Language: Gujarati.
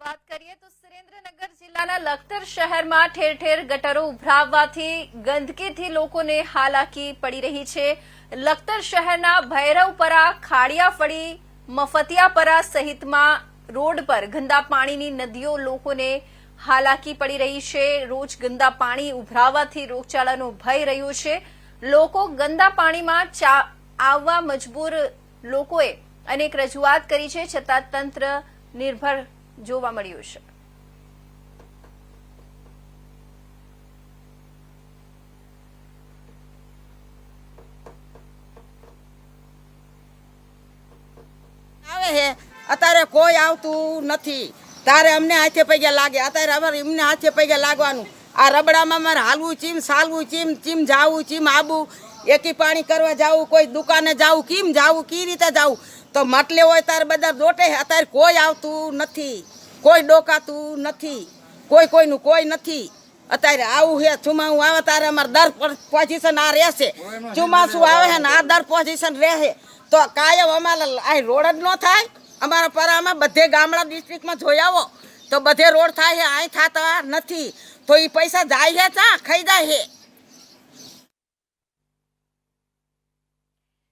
વાત કરીએ તો સુરેન્દ્રનગર જિલ્લાના લખતર શહેરમાં ઠેર ઠેર ગટરો ઉભરાવવાથી ગંદકીથી લોકોને હાલાકી પડી રહી છે. લખતર શહેરના ભૈરવપરા, ખાડિયાફળી, મફતિયાપરા સહિતમાં રોડ પર ગંદા પાણીની નદીઓ લોકોને હાલાકી પડી રહી છે. રોજ ગંદા પાણી ઉભરાવાથી રોગચાળાનો ભય રહ્યો છે. લોકો ગંદા પાણીમાં આવવા મજબૂર લોકોએ અનેક રજૂઆત કરી છે, છતાં તંત્ર નિર્ભર જોવા મળ્યું છે. આવે અત્યારે કોઈ આવતું નથી. તારે અમને હાથે પૈયા લાગે. અત્યારે અમારે એમને હાથે પૈયા લાગવાનું. આ રબડામાં મારે હાલવું ચીમ, સાલવું ચીમ ચીમ જાવું ચીમ આબું. એકી પાણી કરવા જાવું, કોઈ દુકાને જાવું, કેમ જાવું કઈ રીતે જાવું? તો માટલે હોય તારે બધા દોટે, અત્યારે કોઈ આવતું નથી. કોઈ ડોકાતું નથી. કોઈ કોઈનું કોઈ નથી. અત્યારે આવું છે ચુમાવું આવે, તારે અમારે દર પોઝિશન આ રહેશે. ચુમાસું આવે છે ને, આ દર પોઝિશન રહે. તો કાયમ અમારે આ રોડ જ ન થાય. અમારા પરામાં બધે ગામડા ડિસ્ટ્રિક્ટમાં જોઈ આવો. તો બધે રોડ થાય છે અહીં થતા નથી. તો એ પૈસા જાય છે ચા? ખાઈ જાય છે